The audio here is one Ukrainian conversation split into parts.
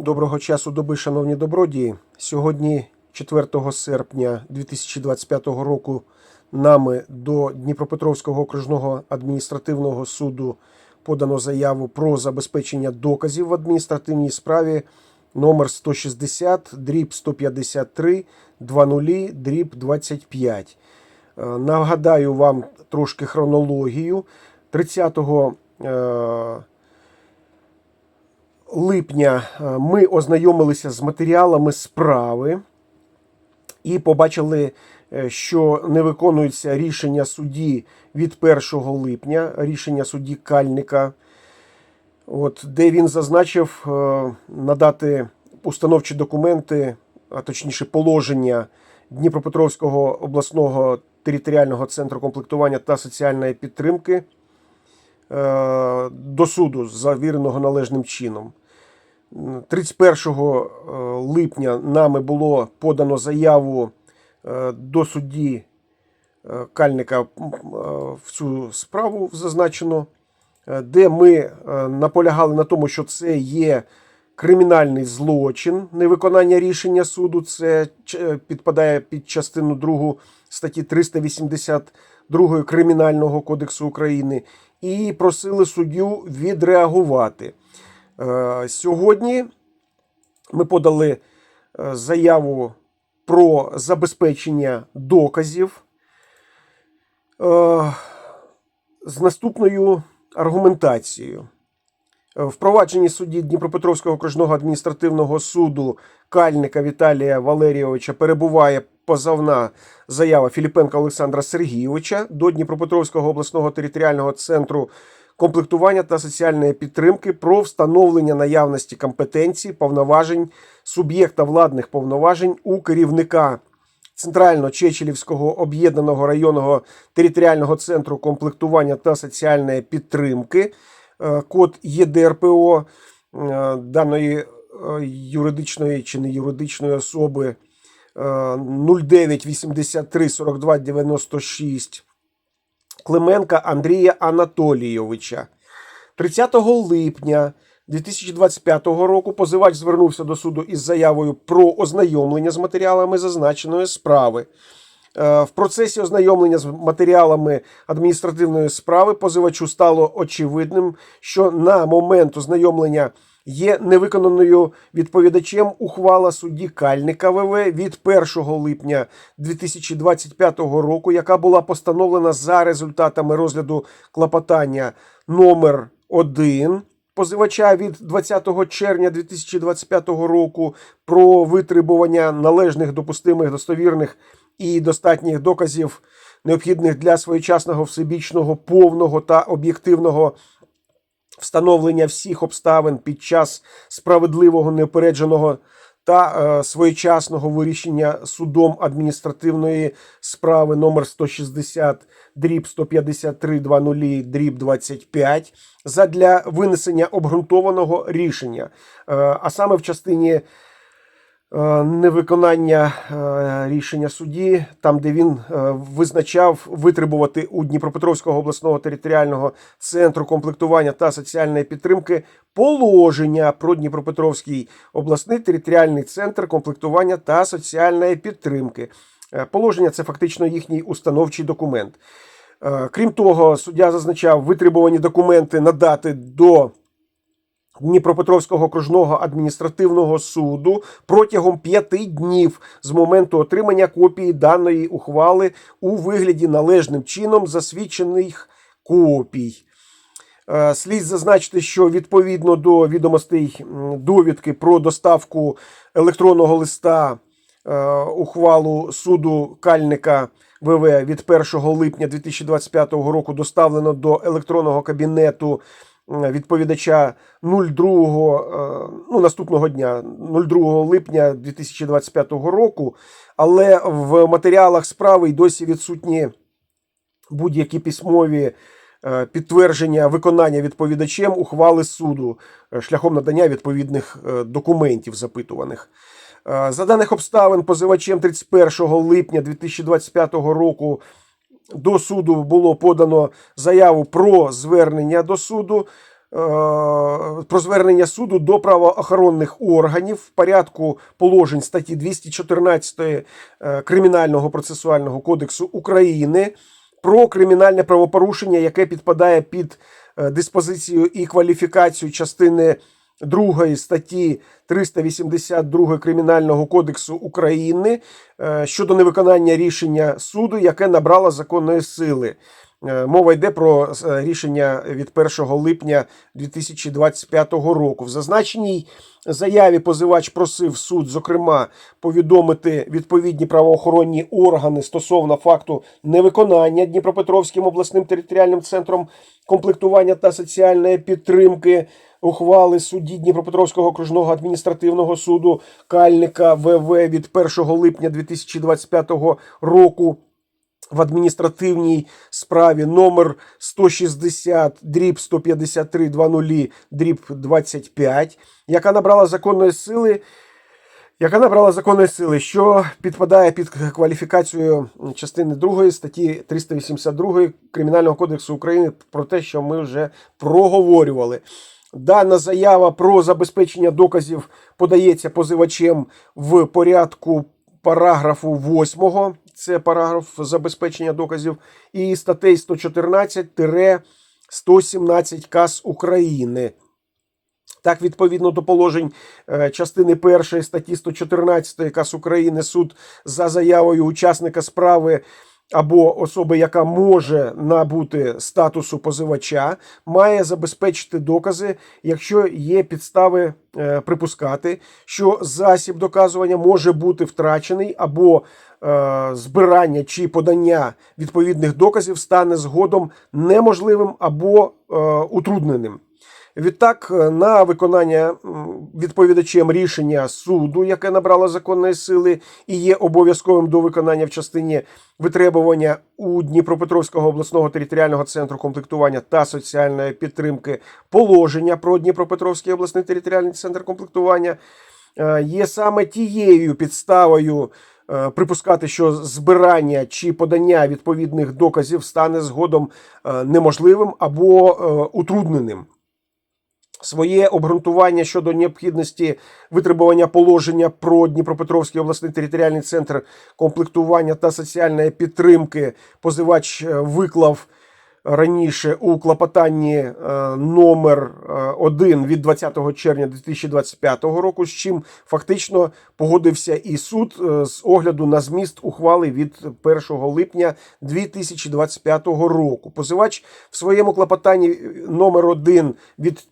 Доброго часу доби, шановні добродії. Сьогодні, 4 серпня 2025 року, нами до Дніпропетровського окружного адміністративного суду подано заяву про забезпечення доказів в адміністративній справі номер 160 дріб 153 20 дріб 25. Е, Нагадаю вам трошки хронологію. 30 е, липня е, ми ознайомилися з матеріалами справи і побачили, е, що не виконується рішення судді від 1 липня, рішення судді Кальника, от, де він зазначив е, надати установчі документи, а точніше положення Дніпропетровського обласного територіального центру комплектування та соціальної підтримки до суду, завіреного належним чином. 31 е, липня нами було подано заяву е, до судді е, Кальника в цю справу зазначено, де ми наполягали на тому, що це є кримінальний злочин невиконання рішення суду. Це підпадає під частину 2 статті 382 Кримінального кодексу України, і просили суддю відреагувати. Е, Сьогодні ми подали е, заяву про забезпечення доказів е, з наступною аргументацією. В провадженні судді Дніпропетровського окружного адміністративного суду Кальника Віталія Валерійовича перебуває позовна заява Філіпенка Олександра Сергійовича до Дніпропетровського обласного територіального центру комплектування та соціальної підтримки про встановлення наявності компетенцій, повноважень суб'єкта владних повноважень у керівника Центрально-Чечелівського об'єднаного районного територіального центру комплектування та соціальної підтримки, е, код ЄДРПО е, даної е, юридичної чи не юридичної особи е, 09 83 42 96 Клименка Андрія Анатолійовича. 30 липня 2025 року позивач звернувся до суду із заявою про ознайомлення з матеріалами зазначеної справи. Е, В процесі ознайомлення з матеріалами адміністративної справи позивачу стало очевидним, що на момент ознайомлення є невиконаною відповідачем ухвала судді Кальника ВВ від 1 липня 2025 року, яка була постановлена за результатами розгляду клопотання номер 1 позивача від 20 червня 2025 року про витребування належних, допустимих, достовірних і достатніх доказів, необхідних для своєчасного всебічного, повного та об'єктивного встановлення всіх обставин під час справедливого неопередженого та е, своєчасного вирішення судом адміністративної справи номер 160 дріб 153 20 дріб 25 задля винесення обґрунтованого рішення, Е, а саме в частині невиконання е, рішення судді, там де він е, визначав витребувати у Дніпропетровського обласного територіального центру комплектування та соціальної підтримки положення про Дніпропетровський обласний територіальний центр комплектування та соціальної підтримки. Е, Положення це фактично їхній установчий документ. Е, Крім того, суддя зазначав витребувані документи надати до Дніпропетровського окружного адміністративного суду протягом п'яти днів з моменту отримання копії даної ухвали у вигляді належним чином засвідчених копій. Е, Слід зазначити, що відповідно до відомостей довідки про доставку електронного листа е, ухвалу суду Кальника ВВ від 1 липня 2025 року доставлено до електронного кабінету відповідача 02, е, ну, наступного дня, 02 липня 2025 року, але в матеріалах справи й досі відсутні будь-які письмові е, підтвердження виконання відповідачем ухвали суду е, шляхом надання відповідних документів запитуваних. За даних обставин позивачем 31 липня 2025 року до суду було подано заяву про звернення до суду про звернення суду до правоохоронних органів в порядку положень статті 214 е, Кримінального процесуального кодексу України про кримінальне правопорушення, яке підпадає під е, диспозицію і кваліфікацію частини 2 статті 382 Кримінального кодексу України е, щодо невиконання рішення суду, яке набрало законної сили. Е, Мова йде про е, рішення від 1 липня 2025 року. В зазначеній заяві позивач просив суд, зокрема, повідомити відповідні правоохоронні органи стосовно факту невиконання Дніпропетровським обласним територіальним центром комплектування та соціальної підтримки ухвали судді Дніпропетровського окружного адміністративного суду Кальника ВВ від 1 липня 2025 року в адміністративній справі номер 160 дріб 153 20 дріб 25, яка набрала законної сили. Яка набрала законної сили, що підпадає під кваліфікацію частини 2 статті 382 Кримінального кодексу України про те, що ми вже проговорювали. Дана заява про забезпечення доказів подається позивачем в порядку параграфу 8, це параграф забезпечення доказів, і статей 114-117 КАС України. Так, відповідно до положень е, частини 1 статті 114 КАС України, суд за заявою учасника справи або особи, яка може набути статусу позивача, має забезпечити докази, якщо є підстави е, припускати, що засіб доказування може бути втрачений або е, збирання чи подання відповідних доказів стане згодом неможливим або е, утрудненим. Відтак, е, на виконання відповідачем рішення суду, яке набрало законної сили і є обов'язковим до виконання в частині витребування у Дніпропетровського обласного територіального центру комплектування та соціальної підтримки положення про Дніпропетровський обласний територіальний центр комплектування, е, є саме тією підставою. е, Припускати, що збирання чи подання відповідних доказів стане згодом неможливим або утрудненим. Своє обґрунтування щодо необхідності витребування положення про Дніпропетровський обласний територіальний центр комплектування та соціальної підтримки позивач е, виклав раніше у клопотанні е, номер 1 від 20 червня 2025 року, з чим фактично погодився і суд е, з огляду на зміст ухвали від 1 липня 2025 року. Позивач в своєму клопотанні номер 1 від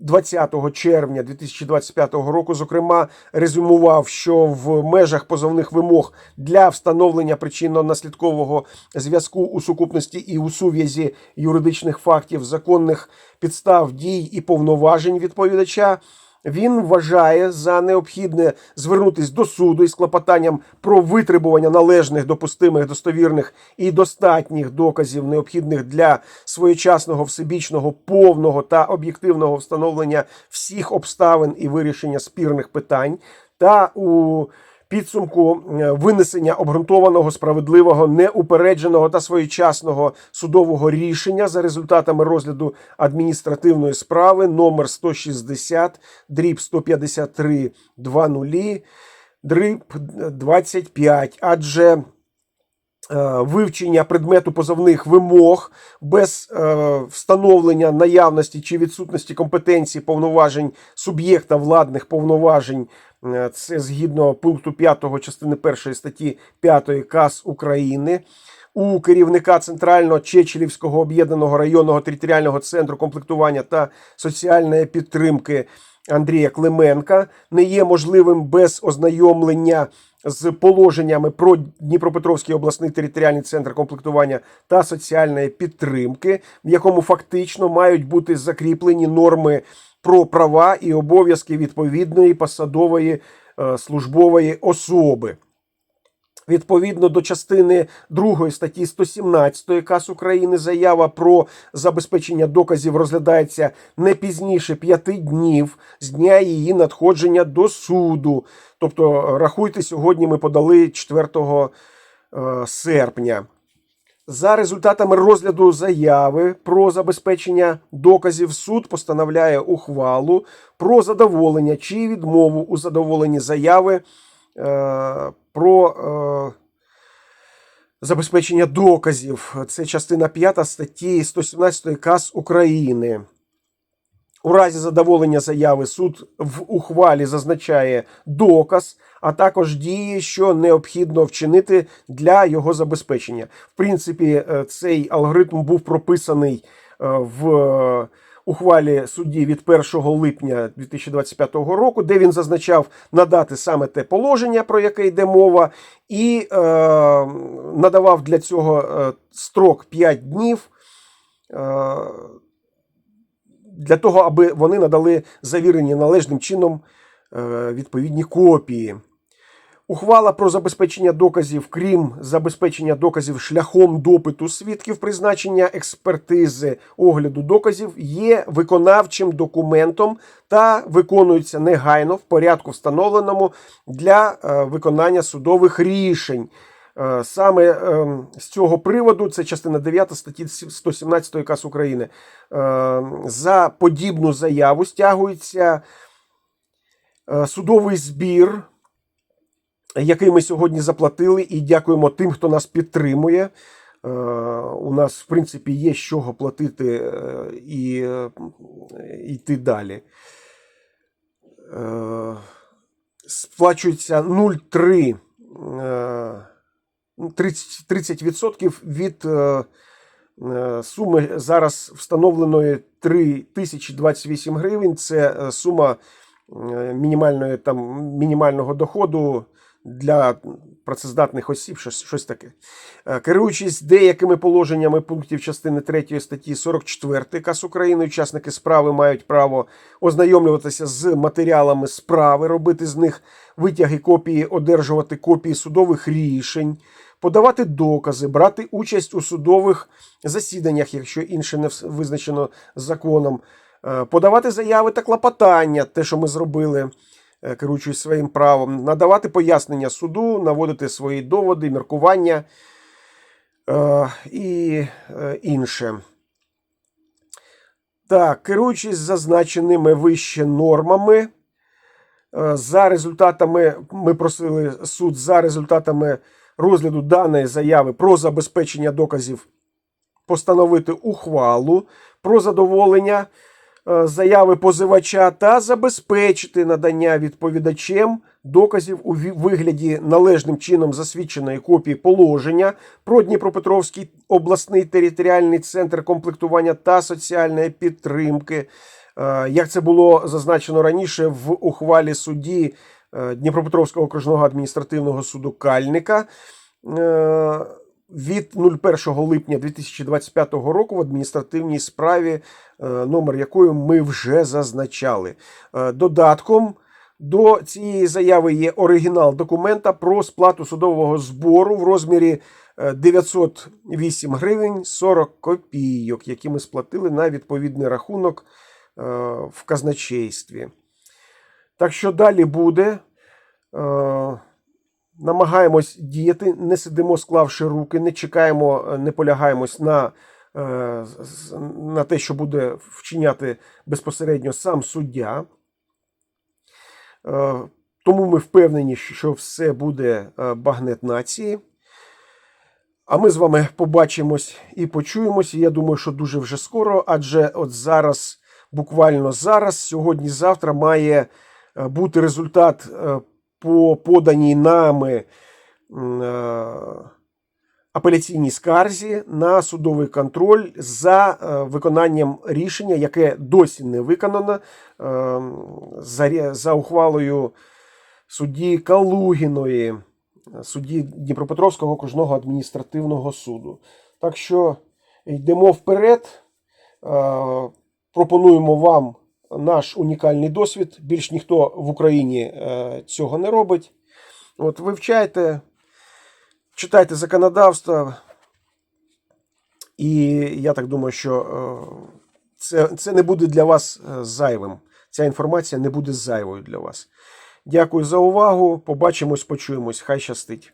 20 червня 2025 року, зокрема, резюмував, що в межах позовних вимог для встановлення причинно-наслідкового зв'язку у сукупності і у сув'язі юридичних фактів, законних підстав дій і повноважень відповідача. Він вважає за необхідне звернутися до суду із клопотанням про витребування належних, допустимих, достовірних і достатніх доказів, необхідних для своєчасного, всебічного, повного та об'єктивного встановлення всіх обставин і вирішення спірних питань, та у підсумку е, винесення обґрунтованого, справедливого, неупередженого та своєчасного судового рішення за результатами розгляду адміністративної справи номер 160 дріб 153 20 дріб 25, адже е, Вивчення предмету позовних вимог без е, встановлення наявності чи відсутності компетенції повноважень суб'єкта владних повноважень Це згідно пункту 5 частини 1 статті 5 КАС України. У керівника Центрального Чечелівського об'єднаного районного територіального центру комплектування та соціальної підтримки Андрія Клименка не є можливим без ознайомлення з положеннями про Дніпропетровський обласний територіальний центр комплектування та соціальної підтримки, в якому фактично мають бути закріплені норми про права і обов'язки відповідної посадової е, службової особи. Відповідно до частини 2 статті 117 КАС України заява про забезпечення доказів розглядається не пізніше 5 днів з дня її надходження до суду. Тобто, рахуйте, сьогодні ми подали 4 е, серпня. За результатами розгляду заяви про забезпечення доказів суд постановляє ухвалу про задоволення чи відмову у задоволенні заяви про е, забезпечення доказів. Це частина 5 статті 117 КАС України. У разі задоволення заяви суд в ухвалі зазначає доказ, а також дії, що необхідно вчинити для його забезпечення. В принципі, е, цей алгоритм був прописаний е, в е, ухвалі судді від 1 липня 2025 року, де він зазначав надати саме те положення, про яке йде мова, і е, надавав для цього е, строк 5 днів. Е, для того, аби вони надали завірені належним чином е, відповідні копії. Ухвала про забезпечення доказів, крім забезпечення доказів шляхом допиту свідків, призначення експертизи огляду доказів, є виконавчим документом та виконується негайно в порядку, встановленому для е, виконання судових рішень. Е, Саме е, з цього приводу, це частина 9 статті 117 КАС України. е, За подібну заяву стягується е, судовий збір, який ми сьогодні заплатили, і дякуємо тим, хто нас підтримує. Е, У нас, в принципі, є з чого платити е, і е, йти далі. Сплачується 0,3 е, 30%, 30% від суми зараз встановленої 3028 гривень. Це сума мінімальної, там, мінімального доходу для працездатних осіб, щось, щось таке. Е, Керуючись деякими положеннями пунктів частини 3 статті 44 КАС України, учасники справи мають право ознайомлюватися з матеріалами справи, робити з них витяги копії, одержувати копії судових рішень, подавати докази, брати участь у судових засіданнях, якщо інше не визначено законом, е, подавати заяви та клопотання, те, що ми зробили, керуючись своїм правом, надавати пояснення суду, наводити свої доводи, міркування е, і е, інше. Так, керуючись зазначеними вище нормами, е, за результатами, ми просили суд за результатами розгляду даної заяви про забезпечення доказів постановити ухвалу про задоволення е, заяви позивача та забезпечити надання відповідачем доказів у вигляді належним чином засвідченої копії положення про Дніпропетровський обласний територіальний центр комплектування та соціальної підтримки. Е, Як це було зазначено раніше в ухвалі судді е, Дніпропетровського окружного адміністративного суду Кальника е, від 01 липня 2025 року в адміністративній справі, е, номер якої ми вже зазначали. Е, Додатком до цієї заяви є оригінал документа про сплату судового збору в розмірі е, 908 гривень 40 копійок, які ми сплатили на відповідний рахунок е, в казначействі. Так що далі буде. Намагаємось діяти, не сидимо, склавши руки, не чекаємо, е, не полягаємось на, е, на те, що буде вчиняти безпосередньо сам суддя. Е, Тому ми впевнені, що все буде багнет нації. А ми з вами побачимось і почуємось. Я думаю, що дуже вже скоро, адже от зараз, буквально зараз, сьогодні-завтра має бути результат по поданій нами е, апеляційній скарзі на судовий контроль за е, виконанням рішення, яке досі не виконано е, за, ухвалою судді Калугіної, судді Дніпропетровського окружного адміністративного суду. Так що йдемо вперед, пропонуємо вам наш унікальний досвід. Більш ніхто в Україні е, цього не робить. От вивчайте, читайте законодавство. І я так думаю, що е, це, це не буде для вас е, зайвим. Ця інформація не буде зайвою для вас. Дякую за увагу. Побачимось, почуємось. Хай щастить.